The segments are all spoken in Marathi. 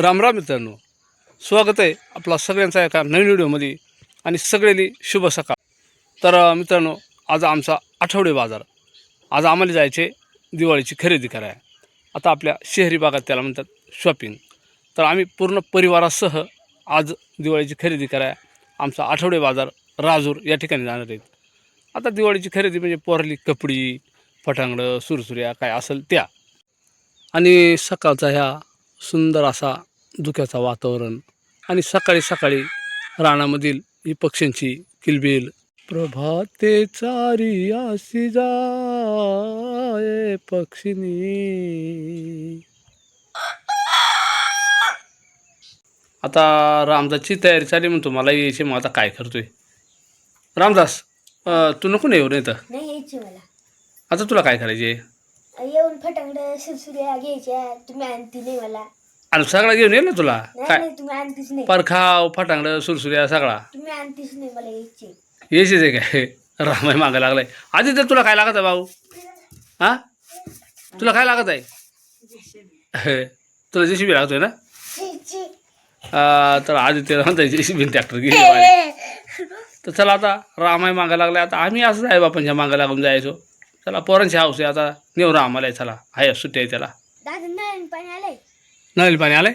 रामराम मित्रांनो. स्वागत आहे आपला सगळ्यांचा एका नवीन व्हिडिओमध्ये आणि सगळ्यांनी शुभ सकाळ. तर मित्रांनो आज आमचा आठवडे बाजार. आज आम्हाला जायचे दिवाळीची खरेदी करायला. आता आपल्या शहरी भागात त्याला म्हणतात शॉपिंग तर आम्ही पूर्ण परिवारासह आज दिवाळीची खरेदी कराय आमचा आठवडे बाजार राजूर या ठिकाणी जाणार आहेत. आता दिवाळीची खरेदी म्हणजे पोरली कपडी फटांगडं सुरसुऱ्या काय असेल त्या. आणि सकाळचा ह्या सुंदर असा धुक्याचा वातावरण आणि सकाळी सकाळी रानामधील ही पक्ष्यांची किलबिल. प्रभाते चारी आसी जाय पक्षिनी. आता रामदासची तयारी चालली म्हणतो मला यायची मग आता काय करतोय? रामदास अं, तू नको नाही येऊ नाही तर नाही यायची मला. आता तुला काय करायचे येऊन सुरसुऱ्या घ्यायच्या तुम्ही आणती नाही मला. आणि सगळा घेऊन ये ना तुला. काय? नाही तुम्ही आणतीच नाही. परखाव फटांगडं सुरसुऱ्या सगळा. तुम्ही आणतीच नाही मला यायची. यायचीच आहे काय? रामाय मागं लागलाय. आधी तर तुला काय लागत आहे भाऊ? हा? तुला काय लागत आहे? तुला जे बी लागतोय ना? आ, तर आधी ते म्हणता जे बी ट्रॅक्टर गेली तर चला आता रामाय मागं लागलाय. आता आम्ही असं आहे बापांच्या मागं लागून जायचो. चला पोरांची हाऊस आहे आता. नेऊ रामाला आहे, चला. आहे सुट्टी आहे त्याला. दादा नाही पाणी आलंय. नळी पाणी आलंय.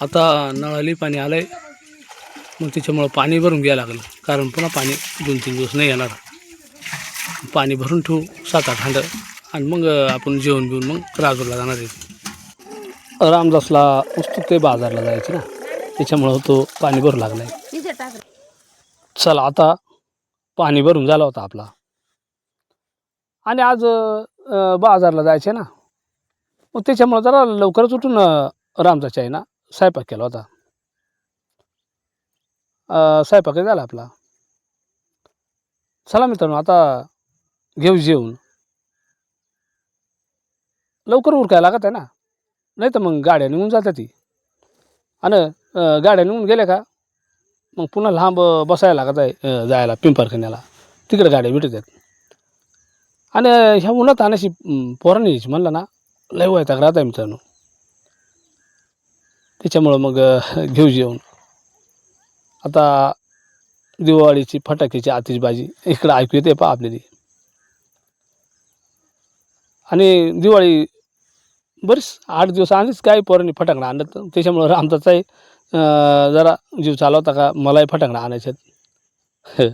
आता नळाली पाणी आलंय. मग त्याच्यामुळं पाणी भरून घ्यायला लागलं. कारण पुन्हा पाणी दोन तीन दिवस नाही येणार. पाणी भरून ठेवू सात आठ हांड. आणि मग आपण जेवण बिवून मग राजूरला जाणार आहे. रामदासला उत्सुकते बाजारला जायचे ना. त्याच्यामुळं तो पाणी भरू लागलाय. तिथे टाक. चला आता पाणी भरून झाला होता आपला. आणि आज बाजारला जायचे ना. मग त्याच्यामुळं जरा लवकरच उठून अं, रामदासच्या आहे ना स्वयंपाक केला होता. स्वयंपाक झाला आपला. चला मित्रांनो आता घेऊ जेवून लवकर उरकायला लागत आहे ना? नाही तर मग गाड्या निघून जातात ती आणि गाड्या निघून गेल्या का? मग पुन्हा लांब बसायला लागत आहे जायला पिंपरखान्याला तिकडे गाड्या भेटत आहेत. आणि ह्या उन्हात आणायची पोरांनी यायची म्हणलं ना लय वैताग राहत आहे मित्रांनो त्याच्यामुळं मग घेऊ जेवण. आता दिवाळीची फटाक्याची आतिषबाजी इकडं ऐकू येते पहा आपल्याला. आणि दिवाळी बरीच आठ दिवस आधीच काही पोरांनी फटाकडा आणलं त्याच्यामुळं रामदासचाही जरा जीव चालवता का मलाही फटाकडा आणायचे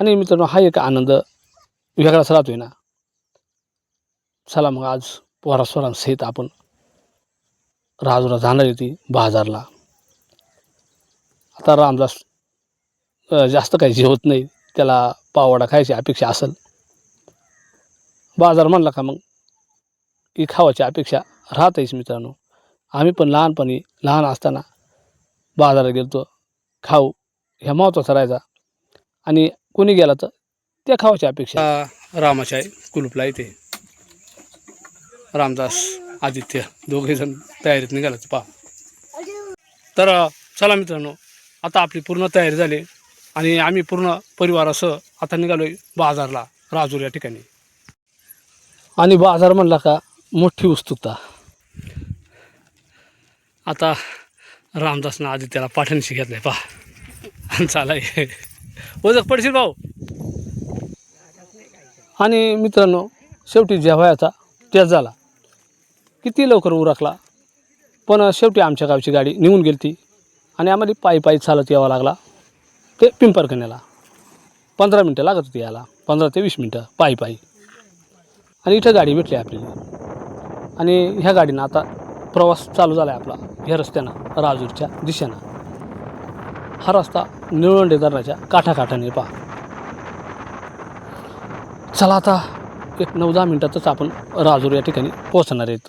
आणि मित्रांनो हा एक आनंद वेगळाच आहे ना. चला मग आज पोरास्वरांसहित आपण राजूला जाणार ती बाजारला. आता रामदास जास्त काही जेवत नाही. त्याला पावडा खायची अपेक्षा असेल. बाजार म्हणला का मग? ही खावायची अपेक्षा राहतेच मित्रांनो. आम्ही पण लहानपणी लहान असताना बाजारात गेलतो. खाऊ ह्या महत्त्वाचा राहायचा. आणि कोणी गेला तर त्या खावाची अपेक्षा. रामाच्या कुलूपला येते रामदास आदित्य दोघे जण तयारीत निघालाच पा तर चला मित्रांनो आता आपली पूर्ण तयारी झाली आणि आम्ही पूर्ण परिवारासह आता निघालोय बाजारला राजूर या ठिकाणी. आणि बाजार म्हणला का मोठी उत्सुकता. आता रामदासनं आदित्याला त्याला पाठणशी पहा. चालाय. ओजक पडशील भाऊ. आणि मित्रांनो शेवटी जेवायचा त्याच झाला. किती लवकर उरकला? पण शेवटी आमच्या गावची गाडी निघून गेली ती आणि आम्हाला पायी पायी चालत यावं लागला. ते पिंपरकण्याला. पंधरा मिनटं लागत होती याला पंधरा ते वीस मिनटं पायी पायी. आणि इथं गाडी भेटली आपल्याला. आणि ह्या गाडीनं आता प्रवास चालू झाला आहे आपला. ह्या रस्त्यानं राजूरच्या दिशेनं. हा रस्ता निळवंडे धरणाच्या काठाकाठाने पहा. चला आता एक नऊ दहा मिनटातच आपण राजूर या ठिकाणी पोहोचणार आहेत.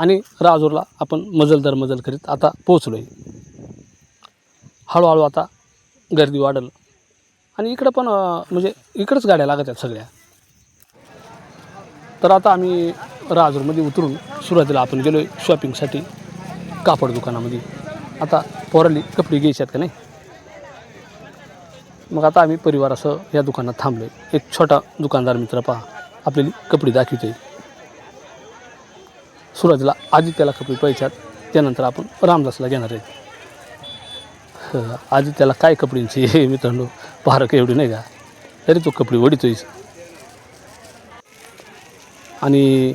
आणि राजूरला आपण मजल दर मजल करीत आता पोहोचलो आहे हळूहळू आता गर्दी वाढल. आणि इकडं पण म्हणजे इकडंच गाड्या लागत आहेत सगळ्या. तर आता आम्ही राजूरमध्ये उतरून सुरुवातीला आपण गेलो आहे शॉपिंगसाठी कापड दुकानामध्ये. आता पोराली कपडे घ्यायचे आहेत का नाही? मग आता आम्ही परिवारासह या दुकानात थांबलो आहे एक छोटा दुकानदार मित्र पहा आपल्याला कपडे दाखवतोय. सुरजला आदित्याला कपडे पैशात त्यानंतर आपण रामदासला घेणार आहे. आदित्याला काय कपड्यांची हे मित्रांनो पारक एवढी नाही का? तरी तो कपडे वडितोयच आणि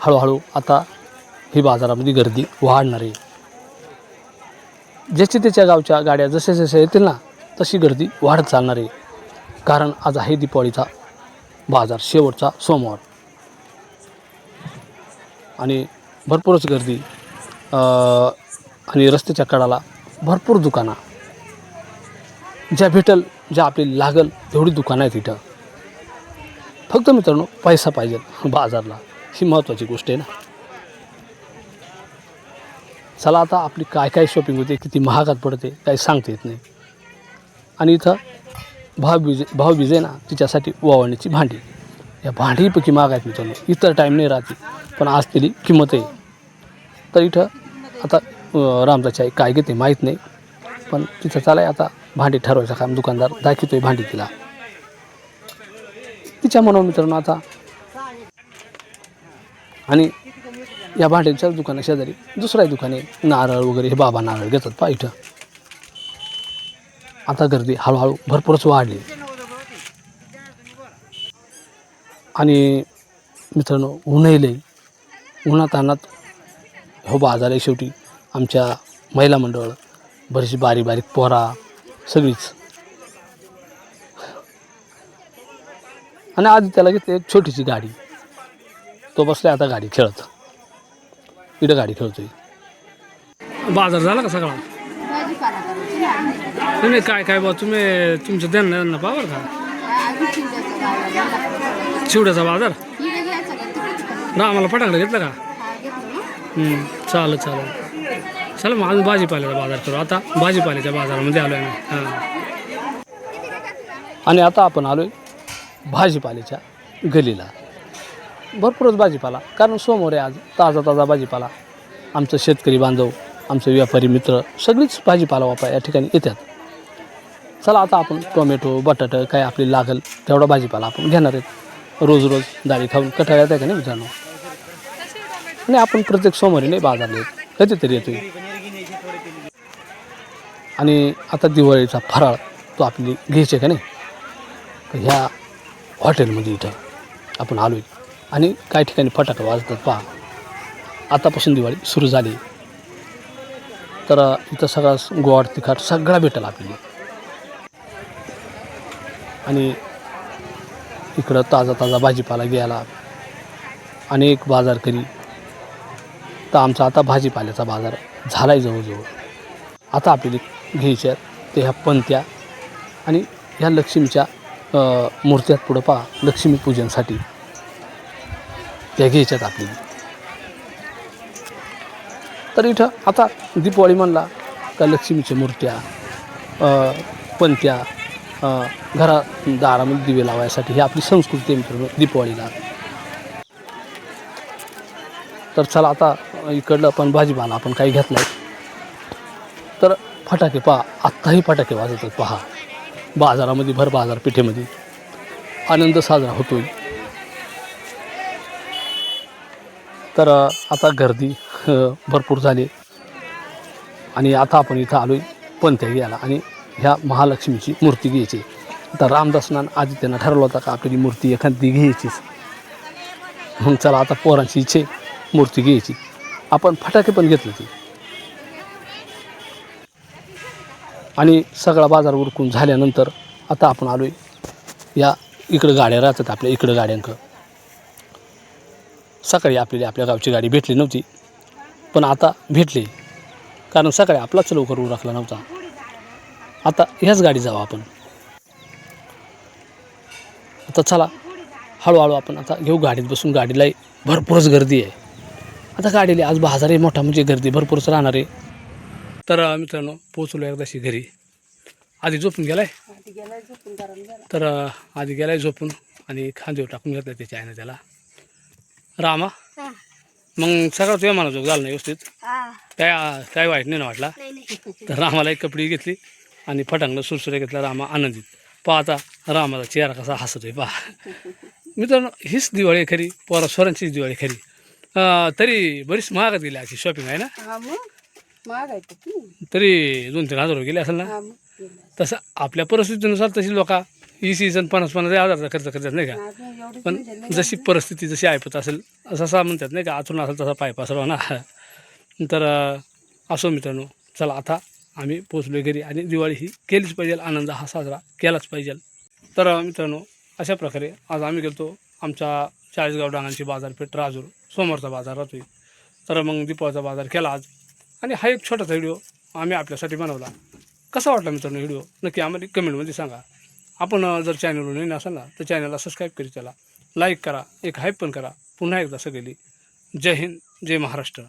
हळूहळू आता ही बाजारामध्ये गर्दी वाढणार आहे. ज्याच्या त्याच्या गावच्या गाड्या जशा जशा येतील ना तशी गर्दी वाढत चालणार आहे. कारण आज आहे दिपाळीचा बाजार शेवटचा सोमवार. आणि भरपूरच गर्दी आणि रस्त्याच्या कडाला भरपूर दुकानं. ज्या भेटल ज्या आपली लागल तेवढी दुकानं आहेत इथं. फक्त मित्रांनो पैसा पाहिजे बाजारला. ही महत्त्वाची गोष्ट आहे ना. चला आता आपली काय काय शॉपिंग होते किती महागात पडते काही सांगता येत नाही. आणि इथं भावबीज भावबीज आहे ना तिच्यासाठी ओवाळण्याची भांडी. या भांडीपैकी माग आहेत मित्रांनो. इतर टाईम नाही राहते पण आज त्याची किंमत आहे. तर इथं आता रामदाची आई काय घेते माहीत नाही. पण तिथं चालाय आता भांडी ठरवायचं काम. दुकानदार दाखवतोय भांडी तिला. तिच्या म्हणून मित्रांनो आता आणि या भांड्यांच्या दुकाना शेजारी दुसऱ्या दुकाने नारळ वगैरे हे बाबा नारळ घेतात पा इथं. आता गर्दी हळूहळू भरपूरच वाढली. आणि मित्रांनो ऊनही लई. उन्हात आणत हो बाजार आहे शेवटी आमच्या महिला मंडळ. बरीचशी बारीक बारीक पोरा सगळीच. आणि आधी त्याला घेतली एक छोटीशी गाडी. तो बसला आता गाडी खेळत. इकडं गाडी खेळतोय. बाजार झाला का सगळा? तुम्ही काय काय बा तुम्ही तुमचं त्यांना पावर का? चिवड्याचा बाजार? ना आम्हाला फटाकडं घेतलं का? चालेल चालेल. चला मग आम्ही भाजीपाल्याचा बाजार करू. आता भाजीपाल्याच्या बाजारामध्ये आलो आहे हां. आणि आता आपण आलो आहे भाजीपाल्याच्या गलीला. भरपूरच भाजीपाला कारण सोमवार आहे आज. ताजा ताजा भाजीपाला. आमचं शेतकरी बांधव आमचे व्यापारी मित्र सगळीच भाजीपाला वापा या ठिकाणी येतात. चला आता आपण टोमॅटो बटाटं काय आपली लागेल तेवढा भाजीपाला आपण घेणार आहेत. रोज रोज डाळी खाऊन कटाळा आहे का नाही मित्रांनो? नाही आपण प्रत्येक सोमवारी नाही बाजारला येत कधीतरी येतोय. आणि आता दिवाळीचा फराळ तो आपली घ्यायचे का नाही? तर ह्या हॉटेलमध्ये इथं आपण आलो आहे आणि काही ठिकाणी फटाके वाजतात पहा. आतापासून दिवाळी सुरू झाली. तर इथं सगळा गोड तिखट सगळा भेटेल आपल्याला. आणि इकडं ताजा ताजा भाजीपाला घ्यायला अनेक बाजार करी तर आमचा आता भाजीपाल्याचा बाजार झाला आहे जवळजवळ. आता आपल्याला घ्यायच्या ते ह्या पंत्या आणि ह्या लक्ष्मीच्या मूर्त्यात पुढं पहा लक्ष्मी पूजनसाठी. त्या घ्यायच्यात आपली तर इथं आता दीपावली म्हणला का लक्ष्मीच्या मूर्त्या पणत्या पंत्या घरा दारामध्ये दिवे लावायसाठी ही आपली संस्कृती आहे मित्रांनो दीपावलीला. तर चला आता इकडलं पण भाजीपाला आपण काही घेतला तर फटाके पहा आत्ताही फटाके वाजवतात पहा. बाजारामध्ये भर बाजारपेठेमध्ये आनंद साजरा होतोय. तर आता गर्दी भरपूर झाली. आणि आता आपण इथं आलो आहे पंथ्या घ्यायला. आणि ह्या महालक्ष्मीची मूर्ती घ्यायची. आता रामदासनान आधी त्यांना ठरवलं होतं का आपली मूर्ती एखादी घ्यायचीच. मग चला आता पोरांची इच्छे मूर्ती घ्यायची. आपण फटाके पण घेतले ती आणि सगळा बाजार उरकून झाल्यानंतर आता आपण आलो आहे या इकडं गाड्या राहतात आपल्या इकडं गाड्यांक सकाळी आपल्याला आपल्या गावची गाडी भेटली नव्हती. पण आता भेटली. कारण सकाळी आपलाच लवकर उरकला नव्हता. आता ह्याच गाडी जाऊ आपण. आता चला हळूहळू आपण आता घेऊ गाडीत बसून. गाडीला भरपूरच गर्दी आहे. आता गाडीला आज बाजारही मोठा म्हणजे गर्दी भरपूरच राहणार आहे. तर मित्रांनो पोचलो एकदाशी घरी. आधी झोपून गेलाय? तर आधी गेलाय झोपून आणि खांदेवर टाकून घेतला त्याच्या आईने त्याला. रामा मग सगळं तुझ्या मनाजोग झालं नाही व्यवस्थित? काय काय वाईट नाही ना वाटला? तर रामाला एक कपडी घेतली. आणि फटांगलं सुरसुऱ्या घेतला रामा आनंदित. पहा आता रामाचा चेहरा कसा हसतोय पहा. मित्रांनो हीच दिवाळी आहे खरी पोरा स्वरांचीच दिवाळी खरी. तरी बरीच महागात गेली अशी शॉपिंग आहे ना? हा मग महाग आहे तरी दोन तीन हजार गेले असेल ना? हा. तसं आपल्या परिस्थितीनुसार तशी लोक ही सीझन पन्नास पन्नास हजारचा खर्च करतात नाही का? पण म्हणजे. जशी परिस्थिती जशी ऐपत असेल जसा म्हणतात नाही का आतून असेल तसा पाय पसरवा ना. तर असो मित्रांनो चला आता आम्ही पोचलो घरी आणि दिवाळी ही केलीच पाहिजे आनंद हा साजरा केलाच पाहिजे. तर मित्रांनो अशा प्रकारे आज आम्ही गेलो आमच्या चाळीसगाव डांगांची बाजारपेठ राजूर सोमवारचा बाजार राहतोय. तर मग दीपावळचा बाजार केला आज. आणि हा एक छोटासा व्हिडिओ आम्ही आपल्यासाठी बनवला. कसा वाटला मित्रांनो व्हिडिओ? नक्की आम्हाला कमेंटमध्ये सांगा. आपण जर चॅनलवर नवीन असाल ना तर चॅनलला सबस्क्राईब करी त्याला. लाईक करा एक हाईप पण करा. पुन्हा एकदा सगळी जय हिंद जय महाराष्ट्र.